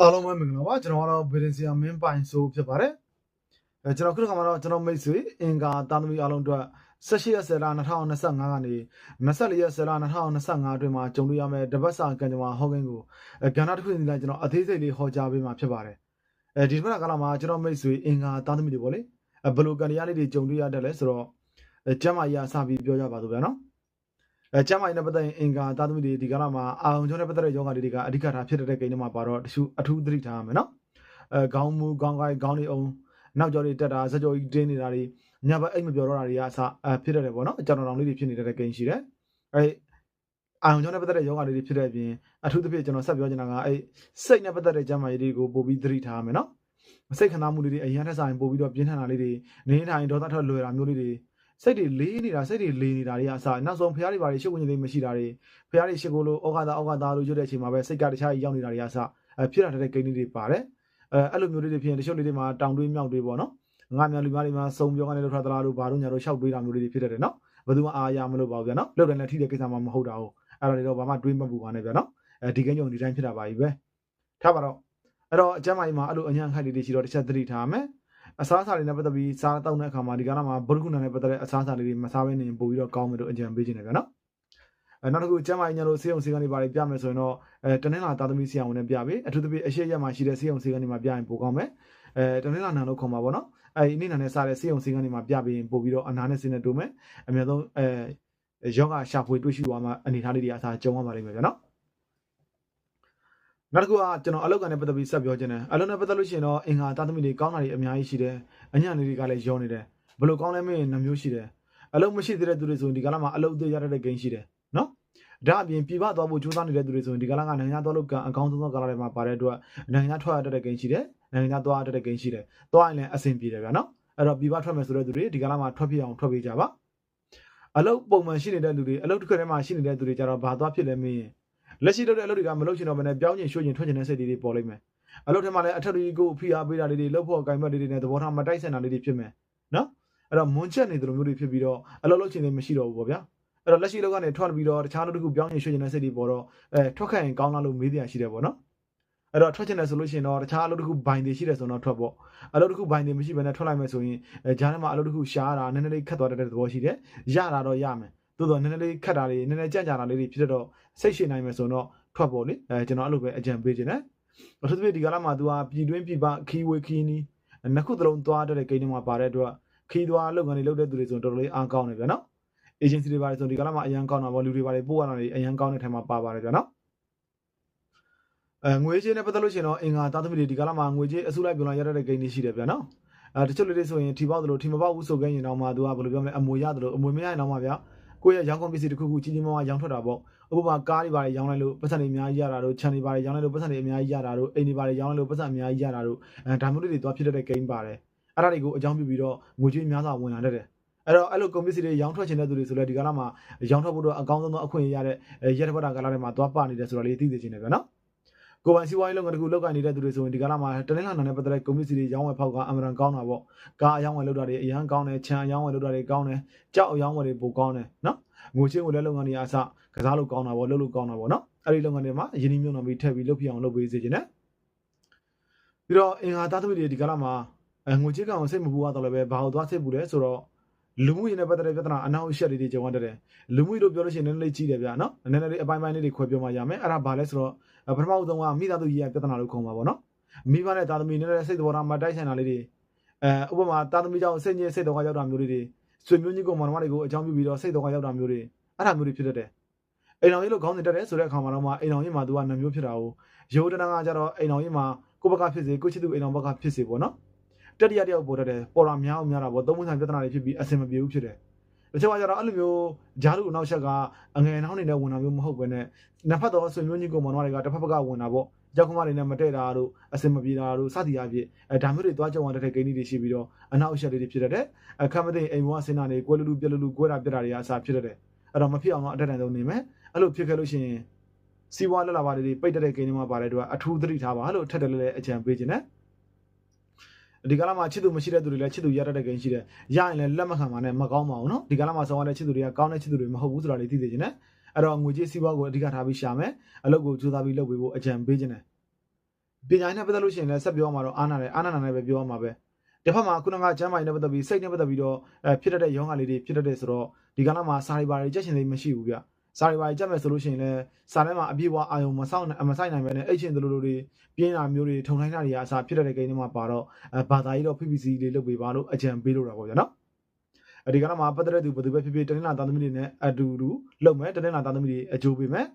အားလုံးပဲမင်္ဂလာပါကျွန်တော်ကတော့ဗီဒင်ဆီယာမင်းပိုင်ဆိုဖြစ်ပါတယ်အဲကျွန်တော်ခုတစ်ခါမှာတော့ကျွန်တော်မိတ်ဆွေအင်္ဂါတာသမီအားလုံးအတွက်18ရက်10လ2025ကနေ24ရက်10လ2025အတွင်းမှာကြုံတွေ့ရမယ့်တပတ်စာကံကြမ္မာဟောကင်းကိုအဲကဏ္ဍတစ်ခုစီတိုင်းကျွန်တော်အသေးစိတ်လေးဟောကြားပေးမှာဖြစ်ပါတယ်အဲဒီတစ်ပတ်ကလာမှာကျွန်တော်မိတ်ဆွေအင်္ဂါတာသမီတွေပေါ့လေအဲဘယ်လိုကံတရားလေးတွေကြုံတွေ့ရတယ်လဲဆိုတော့အဲကျမ်းမာရေးအစပြီးပြောကြပါစို့ဗျာနော် အဲကျမ်းမာရေးနဲ့ပတ်သက်ရင်အင်္ဂါတာသမီတွေဒီကလာမှာအာရုံကြောနဲ့ပတ်သက်တဲ့ယောဂတွေကအဓိကထားဖြစ်တဲ့ကိန်းတွေမှာပါတော့တချို့အထူးသတိထားရမယ်နော်အဲခေါင်းမူခေါင်းကိုက်ခေါင်းလေးအောင်နောက်ကျော်တွေတက်တာစကြောကြီးတင်းနေတာတွေညဘက်အိတ်မပြောတော့တာတွေကအစအဖြစ်တတ်တယ်ပေါ့နော်အကြောင်တော်လေးတွေဖြစ်နေတဲ့ကိန်းရှိတယ်အဲအာရုံကြောနဲ့ပတ်သက်တဲ့ယောဂတွေဖြစ်တဲ့အပြင်အထူးသဖြင့်ကျွန်တော်ဆက်ပြောချင်တာကအဲစိတ်နဲ့ပတ်သက်တဲ့ကျမ်းမာရေးတွေကိုပို့ပြီးသတိထားရမယ်နော်စိတ်ခဏမှုလေးတွေအရင်ထက်ဆိုင်ပို့ပြီးတော့ပြင်းထန်တာလေးတွေနေထိုင်ဒေါသထွက်လွယ်တာမျိုးလေးတွေ စိတ်တွေလေးနေတာစိတ်တွေလေးနေတာတွေကအစနောက်ဆုံးဖျားတွေဘာတွေရှုပ်ဝင်နေသေးမရှိတာတွေဖျားတွေရှစ်ကိုလို့ဩဃာတာဩဃာတာလို့ရွတ်တဲ့အချိန်မှာပဲစိတ်ကတခြားကြီးရောက်နေတာတွေကအစအဲဖြစ်လာတဲ့ကိန်းလေးတွေပါတယ်အဲအဲ့လိုမျိုးလေးတွေဖြစ်ရင်တချို့လေးတွေမှာတောင်တွေးမြောက်တွေးပေါ့နော်ငါများလူများတွေမှာစုံပြောကနေလို့ထွက်သလားလို့ဘာလို့ညာလို့ရှောက်တွေးတာမျိုးလေးတွေဖြစ်တတ်တယ်နော်ဘယ်သူမှအားရမလို့ပါဘူးဗျာနော်လောက်တယ်လည်းထိတဲ့ကိစ္စမှမဟုတ်တာဟုတ်အဲ့ဒါတွေတော့ဘာမှတွေးမပူပါနဲ့ဗျာနော်အဲဒီကိန်းကြုံဒီတိုင်းဖြစ်တာပါကြီးပဲထားပါတော့အဲ့တော့အကျမ်းမာကြီးမှာအဲ့လိုအញ្ញံခိုက်လေးတွေရှိတော့တစ်ချက်သတိထားမယ် အစားအစာတွေနဲ့ပတ်သက်ပြီးစားတောက်တဲ့အခါမှာဒီကနေ့မှာဘုရုခုနနဲ့ပတ်သက်တဲ့အစားအစာလေးတွေမစားဘဲနေပို့ပြီးတော့ကောင်းမယ်လို့အကြံပေးခြင်းတယ်ဗျာနော်အဲနောက်တစ်ခုကျမ်းမာရေးညလို့ဆေးရုံဆေးကနေပါပြမယ်ဆိုရင်တော့အဲတနင်္လာသားသမီးဆရာဝန်နဲ့ပြပေးအထူးသဖြင့်အရှိရက်မှာရှိတဲ့ဆေးရုံဆေးကနေမှာပြရင်ပိုကောင်းမယ်အဲတနင်္လာနာလို့ခေါ်မှာပေါ့နော်အဲဒီနေ့နာနဲ့စားတဲ့ဆေးရုံဆေးကနေမှာပြပေးရင်ပို့ပြီးတော့အနာနဲ့စင်းနဲ့တိုးမယ်အများဆုံးအဲယောဂရှာဖွေတွေ့ရှိသွားမှအနေထားလေးတွေအစားကြုံရပါလိမ့်မယ်ဗျာနော် နောက်တစ်ခုကကျွန်တော်အလောက်ကနေပတ်သက်ပြီးဆက်ပြောချင်တယ်အလောက်နဲ့ပတ်သက်လို့ရှိရင်တော့အင်္ဂါသားသမီးတွေကောင်းတာတွေအများကြီးရှိတယ်အညံ့လေးတွေကလည်းရောနေတယ်ဘယ်လိုကောင်းလဲမင်းနှမျိုးရှိတယ်အလုံးမရှိသေးတဲ့သူတွေဆိုရင်ဒီကလာမှာအလုံးသေးရတဲ့ဂိမ်းရှိတယ်နော်ဒါအပြင်ပြပသွားဖို့ကြိုးစားနေတဲ့သူတွေဆိုရင်ဒီကလာကနိုင်ငံသားလို့ကအကောင်းဆုံးသောကာလတွေမှာပါတဲ့အတွက်နိုင်ငံထွက်ရတဲ့ဂိမ်းရှိတယ်နိုင်ငံသားသွားရတဲ့ဂိမ်းရှိတယ်သွားရင်လည်းအဆင်ပြေတယ်ဗျာနော်အဲ့တော့ပြပထွက်မယ်ဆိုတဲ့သူတွေဒီကလာမှာထွက်ပြအောင်ထွက်ပေးကြပါအလုံးပုံမှန်ရှိနေတဲ့လူတွေအလုံးတစ်ခါတည်းမှာရှိနေတဲ့သူတွေကြတော့ဘာသွားဖြစ်လဲမင်း လက်ရှိလုပ်တဲ့အလုပ်တွေကမလုပ်ချင်တော့ဘဲနဲ့ပြောင်းကျင်ရွှေ့ကျင်ထွက်ကျင်တဲ့စိတ်တွေပေါ်လိမ့်မယ်အလုပ်ထဲမှာလည်းအထက်တွေကိုဖိအားပေးတာလေးတွေလှုပ်ဖို့အကင်ဘက်လေးတွေနဲ့သဘောထားမတိုက်ဆိုင်တာလေးတွေဖြစ်မယ်နော်အဲ့တော့မွန်ချက်နေတယ်လို့မျိုးတွေဖြစ်ပြီးတော့အလုပ်လုပ်ချင်နေမရှိတော့ဘူးပေါ့ဗျာအဲ့တော့လက်ရှိလုပ်ကနေထွက်ပြီးတော့တခြားလုပ်တစ်ခုပြောင်းကျင်ရွှေ့ကျင်တဲ့စိတ်တွေပေါ်တော့အဲထွက်ခန့်ရင်ကောင်းလားလို့မေးတရားရှိတယ်ပေါ့နော်အဲ့တော့ထွက်ချင်တယ်ဆိုလို့ရှိရင်တော့တခြားအလုပ်တစ်ခုဘိုင်တွေရှိတယ်ဆိုတော့ထွက်ပေါ့အလုပ်တစ်ခုဘိုင်တွေမရှိဘဲနဲ့ထွက်လိုက်မယ်ဆိုရင်အဲဂျားထဲမှာအလုပ်တစ်ခုရှားတာနည်းနည်းလေးခတ်သွားတဲ့သဘောရှိတယ်ရတာတော့ရမယ် သို့တော့နည်းနည်းလေးခတ်တာတွေနည်းနည်းကြံ့ကြာတာလေးတွေဖြစ်တော့စိတ်ရှိနိုင်မယ်ဆိုတော့ထွက်ပေါ့လေအဲကျွန်တော်အဲ့လိုပဲအကြံပေးခြင်းနဲ့အထူးသဖြင့်ဒီကလာမှာ तू ဟာပြည်တွင်းပြည်ပခီးဝေးခီးနီးနှစ်ခုသလုံးသွားတဲ့ကိန်းတွေမှာပါတဲ့အတွက်ခီးသွားလုပ်ငန်းတွေလုပ်တဲ့သူတွေဆိုတော်တော်လေးအားကောင်းတယ်ဗျာနော် agency တွေပါတယ်ဆိုဒီကလာမှာအရန်ကောင်းတာပေါ့လူတွေပါတယ်ပို့ရတာတွေအရန်ကောင်းတဲ့ထဲမှာပါပါတယ်ဗျာနော်အဲငွေကြေးနဲ့ပတ်သက်လို့ရှိရင်တော့အင်္ဂါသားသမီးတွေဒီကလာမှာငွေကြေးအစုလိုက်ပြောင်းလာရတဲ့ကိန်းတွေရှိတယ်ဗျာနော်အဲတချို့လူတွေဆိုရင်ထီပေါက်တယ်လို့ထီမပေါက်ဘူးဆိုခဲ့ရင်တော့မှ तू ကဘယ်လိုပြောမလဲအမွေရတယ်လို့အမွေမရရင်တော့မှဗျာ ကိုယ့်ရဲ့ရောင်းကုန်ပစ္စည်းတစ်ခုခုကြီးကြီးမားမားရောင်းထွက်တာပေါ့ဥပမာကားတွေပါတယ်ရောင်းလိုက်လို့ပတ်စံတွေအများကြီးရတာတို့ခြံတွေပါတယ်ရောင်းလိုက်လို့ပတ်စံတွေအများကြီးရတာတို့အိမ်တွေပါတယ်ရောင်းလိုက်လို့ပတ်စံအများကြီးရတာတို့အဲဒါမျိုးတွေသွားဖြစ်တဲ့ game ပါတယ်အဲ့ဒါတွေကိုအကြောင်းပြုပြီးတော့ငွေကြေးများစွာဝင်လာတတ်တယ်အဲ့တော့အဲ့လိုကုန်ပစ္စည်းတွေရောင်းထွက်ချင်တဲ့သူတွေဆိုလဲဒီကလာမှာရောင်းထွက်ဖို့တော့အကောင်းဆုံးသောအခွင့်အရေးရတဲ့ရက်တစ်ပတ်တာကာလတွေမှာသွားပနေတယ်ဆိုတော့လေးသိသိချင်တယ်ဗျာနော် ကိုပိုင်စီးပွားရေးလုပ်ငန်းတစ်ခုလုပ်ကိုင်နေတဲ့သူတွေဆိုရင်ဒီကလာမှာတနင်္လာနေ့နဲ့ပတ်သက်တဲ့ကုန်ပစ္စည်းတွေရောင်းဝယ်ဖောက်ကအမှန်တန်ကောင်းတာပေါ့ကားအယောင်းဝယ်လုပ်တာတွေအရန်ကောင်းတယ်ခြံအယောင်းဝယ်လုပ်တာတွေကောင်းတယ်ကြောက်အယောင်းဝယ်တွေပိုကောင်းတယ်နော်ငွေချင်းကိုလည်းလုပ်ငန်းတွေအစကစားလို့ကောင်းတာပေါ့လုပ်လို့ကောင်းတာပေါ့နော်အဲ့ဒီလုပ်ငန်းတွေမှာယင်းနှမြုံနှံပြီးထည့်ပြီးလုပ်ပြအောင်လုပ်ပေးစေချင်တယ်ပြီးတော့အင်္ဂါသားသမီးတွေဒီကလာမှာငွေချင်းကောင်စိတ်မပူရတော့လည်းပဲဘာလို့သွားစိတ်ပူလဲဆိုတော့လူမှုရေးနဲ့ပတ်သက်တဲ့ပြဿနာအနောက်အရှက်တွေကြုံရတဲ့လူမှုရေးလို့ပြောလို့ရှိရင်နည်းနည်းလေးကြီးတယ်ဗျာနော်နည်းနည်းလေးအပိုင်းပိုင်းလေးတွေခွဲပြောမှရမယ်အဲ့ဒါဘာလဲဆိုတော့ ပထမဦးဆုံးကမိသားစုရေးပြဿနာလို့ခေါ်မှာပေါ့နော်မိဘနဲ့သားသမီးနည်းနည်းစိတ်တော်ထားမှတိုက်ဆိုင်တာလေးတွေအဲဥပမာသားသမီးကြောင့်စိတ်ညစ်စိတ်တော်ကရောက်တာမျိုးတွေဆွေမျိုးကြီးကောင်မတော်တွေကိုအကြောင်းပြုပြီးတော့စိတ်တော်ကရောက်တာမျိုးတွေအဲ့ဒါမျိုးတွေဖြစ်တတ်တယ်အိမ်တော်ကြီးလို့ခေါင်းစဉ်တက်တယ်ဆိုတဲ့အခါမှာတော့မှအိမ်တော်ကြီးမှာသူကနှမျိုးဖြစ်တာကိုရိုးတနာကကြတော့အိမ်တော်ကြီးမှာကိုဘကဖြစ်စေကိုချစ်သူအိမ်တော်ဘကဖြစ်စေပေါ့နော်တတိယတယောက်ပေါ်တတ်တယ်ပေါ်တာများအောင်များတာပေါ့သုံးဝန်ဆိုင်ပြဿနာတွေဖြစ်ပြီးအဆင်မပြေဘူးဖြစ်တယ် တချို့ကကြတော့အဲ့လိုမျိုးဂျားလူအနောက်ချက်ကအငယ်နှောင်းနေတဲ့ဝင်တာမျိုးမဟုတ်ဘဲနဲ့နှစ်ဖက်တော့ဆွေမျိုးကြီးကောင်မတော်တွေကတစ်ဖက်ဖက်ကဝင်တာပေါ့ကြောက်ခမတွေနဲ့မတည့်တာတို့အစင်မပြေတာတို့စသည်အဖြစ်အဲဒါမျိုးတွေသွားကြုံရတဲ့ဂိမ်းတွေရှိပြီးတော့အနောက်အရှက်တွေဖြစ်တတ်တယ်အခမ်းမသိအိမ်ဘဝဆင်းတာတွေကွဲလူလူပြက်လူလူကွဲတာပြက်တာတွေအစားဖြစ်တတ်တယ်အဲ့တော့မဖြစ်အောင်တော့အတက်တန်ဆုံးနေမယ်အဲ့လိုဖြစ်ခဲ့လို့ရှိရင်စီးပွားလက်လာပါတွေပိတ်တဲ့ဂိမ်းတွေမှာပါတဲ့အတွက်အထူးသတိထားပါလို့ထက်တယ်လည်းအကြံပေးခြင်းနဲ့ ဒီကာလမှာချစ်သူမရှိတဲ့သူတွေလည်းချစ်သူရတတ်တဲ့ကိန်းရှိတယ်ရရင်လည်းလက်မခံပါနဲ့မကောင်းပါဘူးနော်ဒီကာလမှာဆောင်ရတဲ့ချစ်သူတွေကကောင်းတဲ့ချစ်သူတွေမဟုတ်ဘူးဆိုတာလေးသိသိချင်တယ်အဲ့တော့ငွေကြေးစီးပွားကိုအဓိကထားပြီးရှာမယ်အလုပ်ကိုကြိုးစားပြီးလုပ်ပေးဖို့အကြံပေးချင်တယ်ပညာနဲ့ပတ်သက်လို့ရှိရင်လည်းဆက်ပြောမှာတော့အားနာတယ်အားနာနာနဲ့ပဲပြောမှာပဲတစ်ဖက်မှာခုနကကျမ်းမာရေးနဲ့ပတ်သက်ပြီးစိတ်နဲ့ပတ်သက်ပြီးတော့ဖြစ်တတ်တဲ့ရောဂါလေးတွေဖြစ်တတ်တဲ့ဆိုတော့ဒီကနေ့မှာစာရီပါတွေကြက်ရှင်လေးမရှိဘူးဗျ စာရီပါကြက်မယ်ဆိုလို့ရှိရင်လည်းစာထဲမှာအပြည့်အဝအာယုံမဆောင်မဆိုင်နိုင်ပဲနဲ့အိတ်ရှင်တို့လိုတွေပြင်းတာမျိုးတွေထုံထိုင်းတာတွေအစားဖြစ်တဲ့ကိန်းတွေမှာပါတော့ဘာသာရေးတော့ PPC လေးလုပ်ပေးပါလို့အကြံပေးလို့တာပေါ့ဗျာနော်အဲဒီကနေ့မှာပတ်သက်တဲ့သူဘယ်သူပဲဖြစ်ဖြစ်တင်းလာသားသမီးတွေနဲ့အတူတူလုပ်မယ်တင်းလာသားသမီးတွေအကျိုးပေးမယ်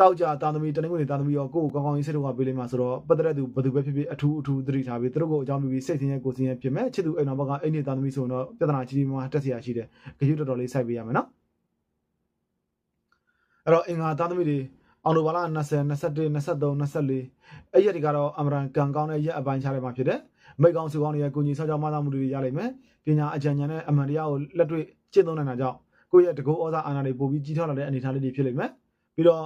တောက်ကြတာသမီးတနင်္ဂနွေတာသမီးရောကိုယ်ကောင်းကောင်းကြီးစိတ်တော့ပေးလိမ့်မှာဆိုတော့ပတ်သက်တဲ့သူဘယ်သူပဲဖြစ်ဖြစ်အထူးအထူးသတိထားပြီးသူတို့ကိုအကြောင်းပြုပြီးစိတ်ဆင်းရဲကိုယ်ဆင်းရဲဖြစ်မယ်ချစ်သူအိမ်တော်ဘက်ကအိမ်နေတာသမီးဆိုတော့ပြဿနာကြီးကြီးမားတက်စရာရှိတယ်ခရုတော်တော်လေးစိုက်ပေးရမယ်နော် အဲ့တော့အင်္ဂါတာသမီတွေအောင်တိုဘာလ20 21 23 24အဲ့ရက်တွေကတော့အမရန်ကံကောင်းတဲ့ရက်အပိုင်းခြားတွေမှာဖြစ်တယ်မိတ်ကောင်းစုကောင်းတွေရဲ့ကိုကြီးဆောက်ကြောင်းမသားမှုတွေရလိမ့်မယ်ပညာအကြံဉာဏ်နဲ့အမှန်တရားကိုလက်တွေ့ကျင့်သုံးနိုင်တာကြောင့်ကိုယ့်ရဲ့တကူဩဇာအာဏာတွေပိုပြီးကြီးထွားလာတဲ့အနေအထားလေးတွေဖြစ်လိမ့်မယ်ပြီးတော့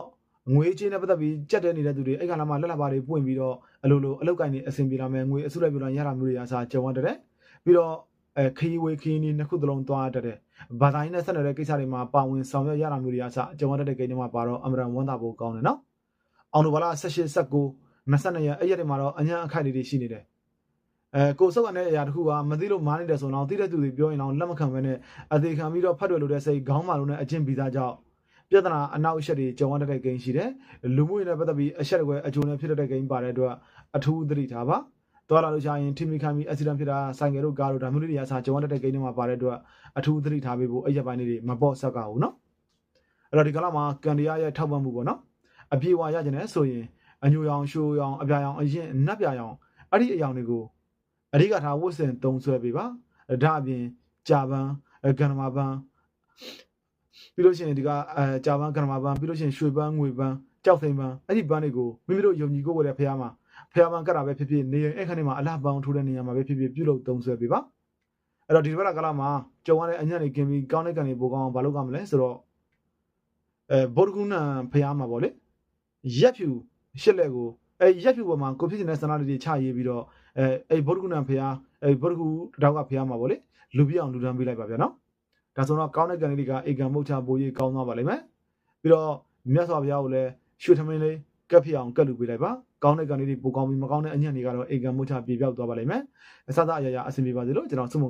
ငွေချင်းနဲ့ပတ်သက်ပြီးကြက်တဲနေတဲ့သူတွေအဲ့ခါလာမှလက်လာပါတွေပွင့်ပြီးတော့အလိုလိုအလောက်ကင်နေအဆင်ပြေလာမယ်ငွေအစုလိုက်ပြလာရတာမျိုးတွေအစားကြုံရတဲ့ပြီးတော့အဲခရီးဝေးခရီးနီးနှစ်ခုသလုံးသွားတတ်တဲ့ ဘာသာရေးနဲ့ဆက်နွယ်တဲ့ကိစ္စတွေမှာပါဝင်ဆောင်ရွက်ရတာမျိုးတွေအစားကြုံရတဲ့ကိန်းတွေမှာပါတော့အမရန်ဝန်တာဖို့ကောင်းတယ်နော်အောင်လိုဘာလာ18 19 22ရက်အဲ့ရက်တွေမှာတော့အညာအခိုက်လေးတွေရှိနေတယ်အဲကိုစုပ်ကနေအရာတစ်ခုကမသိလို့မားနေတယ်ဆိုတော့သိတဲ့သူတွေပြောရင်တော့လက်မခံဘဲနဲ့အသေးခံပြီးတော့ဖတ်တွေ့လို့တဲ့စိတ်ခေါင်းမာလို့နဲ့အကျင့်ပြီးသားကြောင့်ပြဿနာအနောက်အရှက်တွေကြုံရတဲ့ကိန်းရှိတယ်လူမှုရေးနဲ့ပတ်သက်ပြီးအချက်တကွဲအကျိုးနဲ့ဖြစ်တဲ့ဂိမ်းပါတဲ့အတွက်အထူးသတိထားပါ သွားလာလို့ရှာရင်ထိမိခံပြီး accident ဖြစ်တာဆိုင်ကယ်တို့ကားတို့ဒါမျိုးတွေအစားကြုံရတဲ့ဂိမ်းတွေမှာပါတဲ့အတွက်အထူးသတိထားပေးဖို့အဲ့ရပိုင်းလေးတွေမပေါ့ဆက်ကဘူးနော်အဲ့တော့ဒီကလာမှာကန်တရားရဲ့ထောက်ပံ့မှုပေါ့နော်အပြေဝါရကျင်တယ်ဆိုရင်အညိုရောင်ရှိုးရောင်အပြာရောင်အရင်နတ်ပြာရောင်အဲ့ဒီအရောင်တွေကိုအဓိကထားဝတ်ဆင်သုံးဆွဲပေးပါဒါအပြင်ကြာပန်းကန္နမာပန်းပြီးလို့ရှိရင်ဒီကအဲကြာပန်းကန္နမာပန်းပြီးလို့ရှိရင်ရွှေပန်းငွေပန်းကြောက်သိမ်းပန်းအဲ့ဒီပန်းတွေကိုမိမိတို့ယုံကြည်ကိုယ်ကိုယ်တဲ့ဖះမှာ ဖះပန်းကတ်တာပဲဖြစ်ဖြစ်နေရင်အဲ့ခါနေမှာအလားပန်းထိုးတဲ့နေရာမှာပဲဖြစ်ဖြစ်ပြုလုပ်သုံးဆွဲပေးပါအဲ့တော့ဒီဘက်ကကလာမှာကြုံရတဲ့အညံ့နေกินပြီးကောင်းတဲ့ကံတွေပိုကောင်းအောင်မလုပ်ရမလဲဆိုတော့အဲဘောဒကုနံဖះမှာပေါ့လေရက်ဖြူရှစ်လက်ကိုအဲရက်ဖြူပေါ်မှာကိုဖြစ်နေတဲ့စန္ဒလေးတွေချရေးပြီးတော့အဲအဲ့ဘောဒကုနံဖះအဲဘောဒကုတောက်ကဖះမှာပေါ့လေလူပြအောင်လူတန်းပေးလိုက်ပါဗျာနော်ဒါဆိုတော့ကောင်းတဲ့ကံလေးတွေကအေကံမုတ်ချပိုးရေးကောင်းသွားပါလိမ့်မယ်ပြီးတော့မြတ်စွာဘုရားကိုလည်းရွှေထမင်းလေး ကပ်ဖြစ်အောင်ကပ်လူပေးလိုက်ပါကောင်းတဲ့ကံလေးတွေပိုကောင်းပြီးမကောင်းတဲ့အညံ့တွေကတော့အေကံမုတ်ချပြေပြောက်သွားပါလိမ့်မယ်အစသအရာရာအဆင်ပြေပါစေလို့ကျွန်တော်ဆုမ